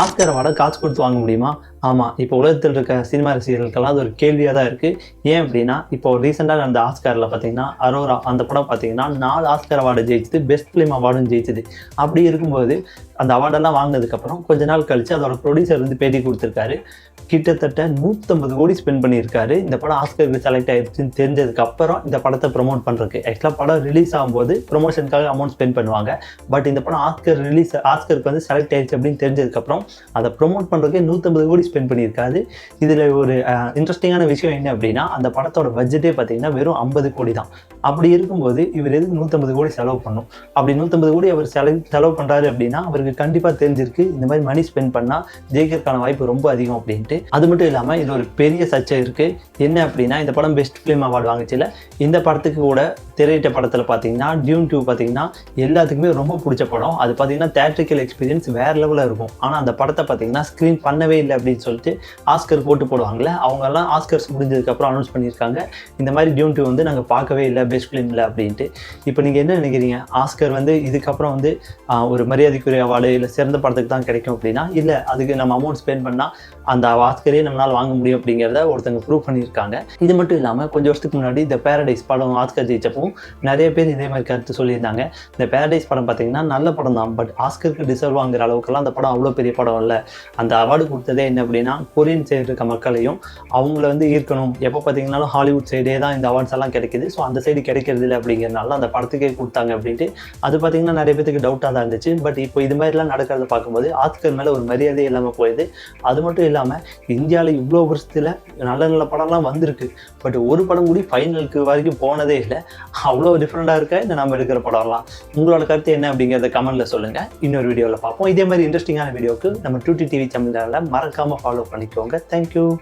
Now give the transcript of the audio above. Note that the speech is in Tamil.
ஆஸ்கர் அவார்டை காசு கொடுத்து வாங்க முடியுமா? ஆமாம் இப்போ உலகத்தில் இருக்க சினிமா ரசிகர்களுக்கெல்லாம் அது ஒரு கேள்வியாக தான் இருக்குது ஏன் அப்படின்னா இப்போ ரீசெண்டாக நடந்த ஆஸ்காரில் பார்த்தீங்கன்னா அரோரா அந்த படம் பார்த்தீங்கன்னா நாலு ஆஸ்கர் அவார்டு ஜெயிச்சது பெஸ்ட் ஃபிலிம் அவார்டும் ஜெயிச்சது. அப்படி இருக்கும்போது அந்த அவார்டெல்லாம் வாங்கினதுக்கப்புறம் கொஞ்ச நாள் கழித்து அதோட ப்ரொடியூசர் வந்து பேட்டி கொடுத்துருக்காரு. கிட்டத்தட்ட நூற்றம்பது கோடி ஸ்பெண்ட் பண்ணியிருக்காரு. இந்த படம் ஆஸ்கருக்கு செலக்ட் ஆயிடுச்சுன்னு தெரிஞ்சதுக்கப்புறம் இந்த படத்தை ப்ரொமோட் பண்ணுறதுக்கு ஆக்சுவலாக படம் ரிலீஸ் ஆகும்போது ப்ரொமோஷனுக்காக அமௌண்ட் ஸ்பெண்ட் பண்ணுவாங்க. பட் இந்த படம் ஆஸ்கர் ரிலீஸ் ஆஸ்கருக்கு வந்து செலக்ட் ஆயிடுச்சு அப்படின்னு தெரிஞ்சதுக்கப்புறம் அதை ப்ரொமோட் பண்ணுறதுக்கு நூற்றம்பது கோடி ஸ்பெண்ட் பண்ணியிருக்காரு. இதில் ஒரு இன்ட்ரெஸ்டிங்கான விஷயம் என்ன அப்படின்னா அந்த படத்தோட பட்ஜெட்டே பார்த்தீங்கன்னா வெறும் ஐம்பது கோடி தான். அப்படி இருக்கும்போது இவர் எதுக்கு நூற்றம்பது கோடி செலவு பண்ணும்? அப்படி நூற்றம்பது கோடி அவர் செலவு செலவு பண்ணுறாரு அப்படின்னா அவருக்கு கண்டிப்பாக தெரிஞ்சிருக்கு இந்த மாதிரி மணி ஸ்பெண்ட் பண்ணால் ஜெயிக்கிறதுக்கான வாய்ப்பு ரொம்ப அதிகம் அப்படின்ட்டு. அது மட்டும் இல்லாமல் இது ஒரு பெரிய சர்ச்சை இருக்குது என்ன அப்படின்னா இந்த படம் பெஸ்ட் ஃபிலிம் அவார்டு வாங்கிச்சில இந்த படத்துக்கு கூட திரையிட்ட படத்தில் பார்த்தீங்கன்னா டியூன் டியூ பார்த்தீங்கன்னா எல்லாத்துக்குமே ரொம்ப பிடிச்ச படம். அது பார்த்தீங்கன்னா தேட்ரிக்கல் எக்ஸ்பீரியன்ஸ் வேறு லெவலில் இருக்கும். ஆனால் அந்த படத்தை பார்த்தீங்கன்னா ஸ்க்ரீன் பண்ணவே இல்லை அப்படின்னு சொல்லிட்டு ஆஸ்கர் போட்டு போடுவாங்களே அவங்கெல்லாம் ஆஸ்கர்ஸ் முடிஞ்சதுக்கப்புறம் அனௌன்ஸ் பண்ணியிருக்காங்க. இந்த மாதிரி டியூன் டூ வந்து நாங்கள் பார்க்கவே இல்லை பெஸ்ட் இல்லை அப்படின்ட்டு. இப்போ நீங்கள் என்ன நினைக்கிறீங்க? ஆஸ்கர் வந்து இதுக்கப்புறம் வந்து ஒரு மரியாதைக்குரிய அவார்டு இல்லை சிறந்த படத்துக்கு தான் கிடைக்கும் அப்படின்னா இல்லை அதுக்கு நம்ம அமௌண்ட் ஸ்பெண்ட் பண்ணால் அந்த ஆஸ்கரே நம்மளால் வாங்க முடியும் அப்படிங்கிறத ஒருத்தங்க ப்ரூவ் பண்ணியிருக்காங்க. இது மட்டும் இல்லாமல் கொஞ்சம் வருஷத்துக்கு முன்னாடி இந்த பேரடைஸ் படம் ஆஸ்கர் ஜெயிச்சப்பவும் நிறைய பேர் இதே மாதிரி கருத்து சொல்லியிருந்தாங்க. இந்த பேரடைஸ் படம் பார்த்தீங்கன்னா நல்ல படம் தான். பட் ஆஸ்கருக்கு டிசர்வ் ஆகுற அளவுக்குலாம் அந்த படம் அவ்வளோ பெரிய படம் இல்லை அந்த அவார்டு கொடுத்ததே என்ன அப்படின்னா கொரியன் சைடு இருக்க மக்களையும் அவங்கள வந்து ஈர்க்கணும். எப்போ பார்த்தீங்கன்னாலும் ஹாலிவுட் சைடே தான் இந்த அவார்ட்ஸ் எல்லாம் கிடைக்குது. ஸோ அந்த சைடு கிடைக்கிறது இல்லை அப்படிங்கிறனால அந்த படத்துக்கே கொடுத்தாங்க அப்படின்ட்டு. அது பார்த்தீங்கன்னா நிறைய பேத்துக்கு டவுட்டாக தான் இருந்துச்சு. பட் இப்போ இது மாதிரிலாம் நடக்கிறத பார்க்கும்போது ஆஸ்கர் மேலே ஒரு மரியாதை இல்லாமல் போயிடுது. அது மட்டும் இல்லாமல் இந்தியாவில் இவ்வளோ வருஷத்தில் நல்ல நல்ல படம்லாம் வந்திருக்கு. பட் ஒரு படம் கூட ஃபைனலுக்கு வரைக்கும் போனதே இல்லை. அவ்வளோ டிஃப்ரெண்ட்டாக இருக்கா? இந்த நம்ம எடுக்கிற படம்லாம். உங்களோட கருத்து என்ன அப்படிங்கிறத கமெண்ட்டில் சொல்லுங்கள் இன்னொரு வீடியோவில் பார்ப்போம். இதே மாதிரி இன்ட்ரெஸ்டிங்கான வீடியோக்கு நம்ம டூடி டிவி சேனலில் மறக்காமல் ஃபாலோ பண்ணிக்கோங்க. தேங்க்யூ